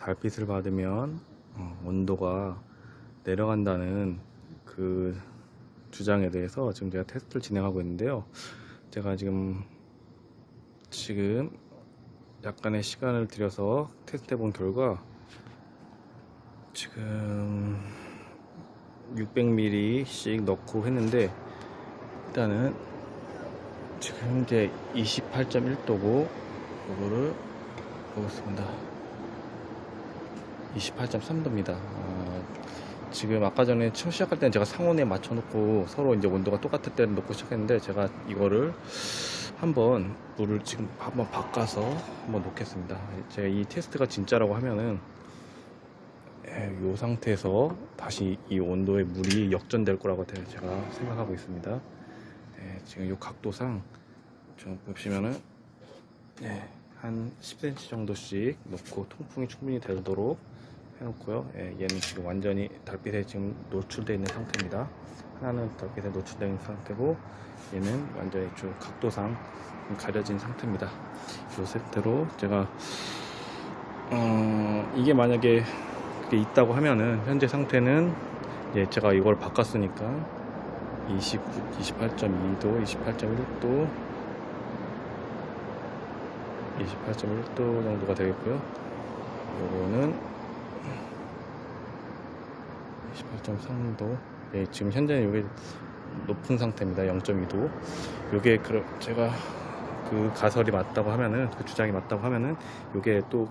달빛을 받으면 어, 온도가 내려간다는 그 주장에 대해서 지금 제가 테스트를 진행하고 있는데요. 제가 지금 지금 약간의 시간을 들여서 테스트해 본 결과 지금 600ml씩 넣고 했는데 일단은 지금 현재 28.1도고 이거를 보겠습니다. 28.3도입니다. 지금 아까 전에 처음 시작할 때는 제가 상온에 맞춰놓고 서로 이제 온도가 똑같을 때는 놓고 시작했는데 제가 이거를 한번 물을 지금 한번 바꿔서 한번 놓겠습니다. 제가 이 테스트가 진짜라고 하면은 예, 이 상태에서 다시 이 온도의 물이 역전될 거라고 제가 생각하고 있습니다. 예, 지금 이 각도상 좀 보시면은 예, 한 10cm 정도씩 놓고 통풍이 충분히 되도록 해놓고요. 예, 얘는 지금 완전히 달빛에 지금 노출되어 있는 상태입니다. 하나는 달빛에 노출되어 있는 상태고 얘는 완전히 좀 각도상 좀 가려진 상태입니다. 이 상태로 제가 어, 이게 만약에 그게 있다고 하면은 현재 상태는 이제 제가 이걸 바꿨으니까 29, 28.2도, 28.1도, 28.1도 정도가 되겠고요. 요거는 28.3도. 예, 지금 현재는 이게 높은 상태입니다. 0.2도. 요게 그 제가 그 가설이 맞다고 하면은 그 주장이 맞다고 하면은 요게 또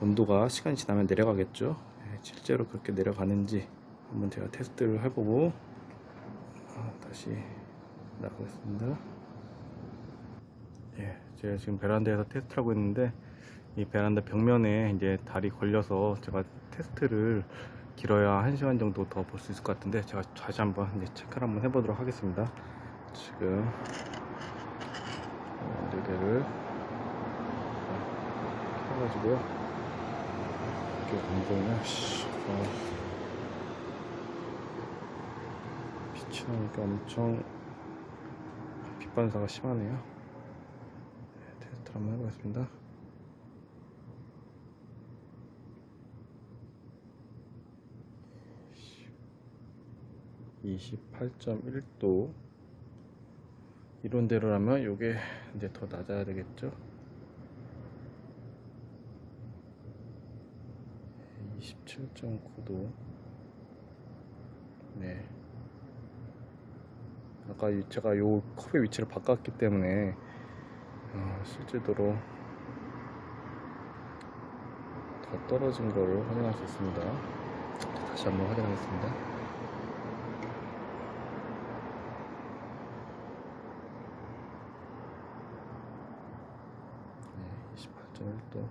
온도가 시간이 지나면 내려가겠죠. 예, 실제로 그렇게 내려가는지 한번 제가 테스트를 해보고 아, 다시 나가겠습니다. 예, 제가 지금 베란다에서 테스트를 하고 있는데 이 베란다 벽면에 이제 달이 걸려서 제가 테스트를 길어야 1시간 정도 더 볼 수 있을 것 같은데 제가 다시 한번 이제 체크를 한번 해보도록 하겠습니다. 지금 어, 리레를 해가지고요. 이렇게 안 어. 빛이 나니까 엄청 빛 반사가 심하네요. 네, 테스트를 한번 해보겠습니다. 28.1도 이론대로라면 이게 이제 더 낮아야 되겠죠? 27.9도. 네. 아까 이- 제가 요 컵의 위치를 바꿨기 때문에 어, 실제로 더 떨어진 거를 확인할 수 있습니다. 다시 한번 확인하겠습니다 네, 28.1도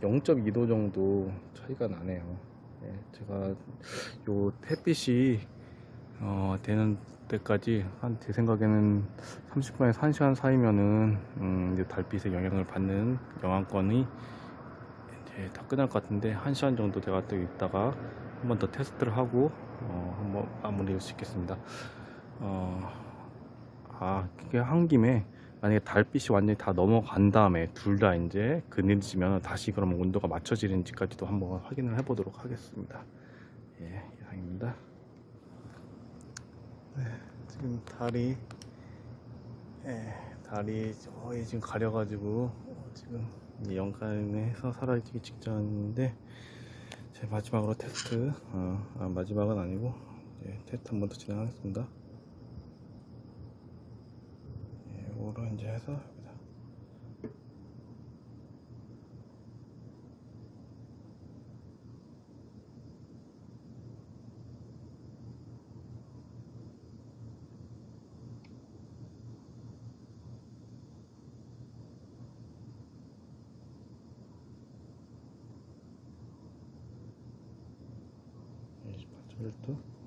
0.2도 정도 차이가 나네요. 네, 제가 요 햇빛이 어, 되는 때까지 한 제 생각에는 30분에서 1시간 사이면은 음, 이제 달빛의 영향을 받는 영향권이 이제 다 끝날 것 같은데 1시간 정도 제가 또 있다가 한 번 더 테스트를 하고 어, 한번 마무리를 짓겠습니다. 어, 아 그게 한 김에 만약에 달빛이 완전히 다 넘어간 다음에 둘 다 이제 그늘지면 다시 그럼 온도가 맞춰지는지까지도 한번 확인을 해보도록 하겠습니다. 예, 이상입니다. 네, 지금 달이 예, 달이 거의 지금 가려가지고 어, 지금 연간에서 사라지기 직전인데 제 마지막으로 테스트 어, 아, 마지막은 아니고 이제 테스트 한 번 더 진행하겠습니다. 이거로 이제 해서 여기다 도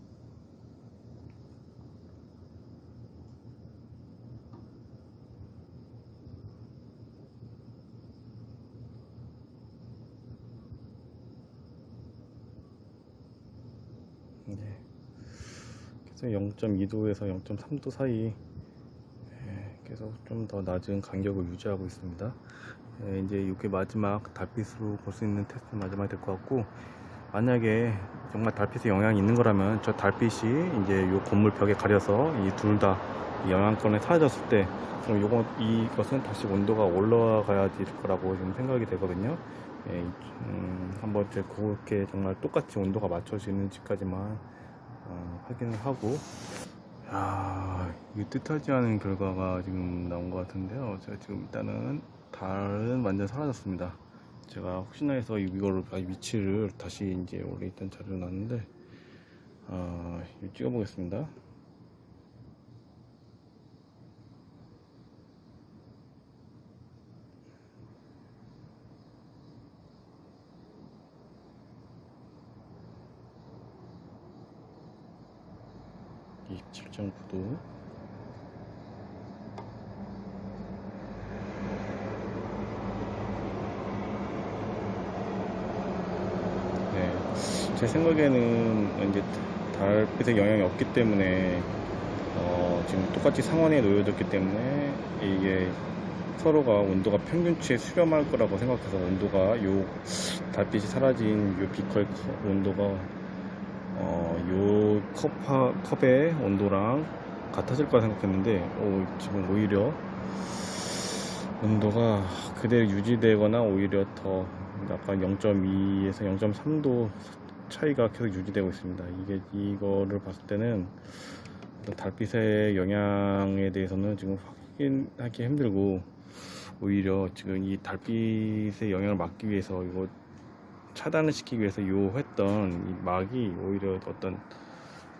네. 계속 0.2도에서 0.3도 사이 예, 계속 좀 더 낮은 간격을 유지하고 있습니다. 예, 이제 이게 마지막 달빛으로 볼 수 있는 테스트 마지막이 될 것 같고 만약에 정말 달빛에 영향이 있는 거라면 저 달빛이 이제 요 건물 벽에 가려서 이 둘 다 영향권에 사라졌을 때 그럼 요거 이것은 다시 온도가 올라가야 될 거라고 좀 생각이 되거든요. 예, 음, 한번 그렇게 정말 똑같이 온도가 맞춰지는지까지만 어, 확인을 하고 야 이게 뜻하지 않은 결과가 지금 나온 것 같은데요. 제가 지금 일단은 달은 완전 사라졌습니다. 제가 혹시나 해서 이거를 아, 위치를 다시 이제 원래 있던 자료를 놨는데 아, 이거 찍어보겠습니다. 이십칠 점9 도. 네, 제 생각에는 이제 달빛에 영향이 없기 때문에 어, 지금 똑같이 상온에 놓여졌기 때문에 이게 서로가 온도가 평균치에 수렴할 거라고 생각해서 온도가 요 달빛이 사라진 요 비컬 컵 온도가 어, 요 컵하, 컵의 온도랑 같아질 거라 생각했는데 어, 지금 오히려 온도가 그대로 유지되거나 오히려 더 약간 0.2에서 0.3도 차이가 계속 유지되고 있습니다. 이게 이거를 봤을 때는 달빛의 영향에 대해서는 지금 확인하기 힘들고 오히려 지금 이 달빛의 영향을 막기 위해서 이거 차단을 시키기 위해서 요 했던 이 막이 오히려 어떤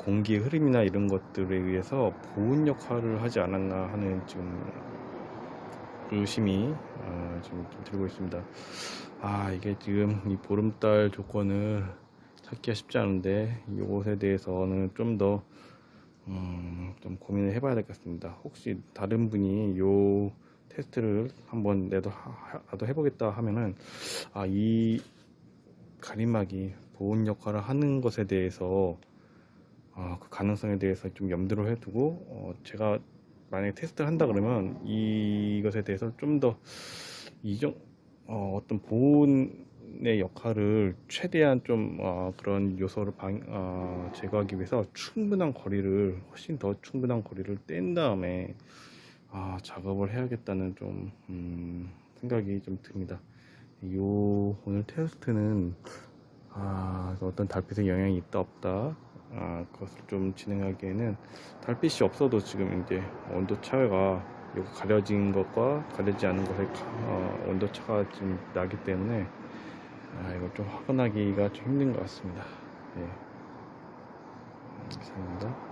공기의 흐름이나 이런 것들에 의해서 보온 역할을 하지 않았나 하는 지금 의심이 어, 지금 좀 들고 있습니다. 아 이게 지금 이 보름달 조건을 찾기가 쉽지 않은데 이것에 대해서는 좀더 음, 좀 고민을 해봐야 될 것 같습니다. 혹시 다른 분이 요 테스트를 한번 내도 하- 나도 해보겠다 하면은 아 이 가림막이 보온 역할을 하는 것에 대해서 아, 그 가능성에 대해서 좀 염두를 해두고 어, 제가 만약에 테스트를 한다 그러면 이것에 대해서 좀 더 이정 어, 어떤 보온의 역할을 최대한 좀 어, 그런 요소를 방, 어, 제거하기 위해서 충분한 거리를 훨씬 더 충분한 거리를 뗀 다음에 아, 작업을 해야겠다는 좀 음, 생각이 좀 듭니다. 요 오늘 테스트는 아, 어떤 달빛에 영향이 있다 없다 아, 그것을 좀 진행하기에는 달빛이 없어도 지금 이제 온도 여기 가려진 것과 가려지지 않은 것의 가- 어, 온도 차가 좀 나기 때문에 아, 이걸 좀 확인하기가 좀 힘든 것 같습니다. 예. 감사합니다.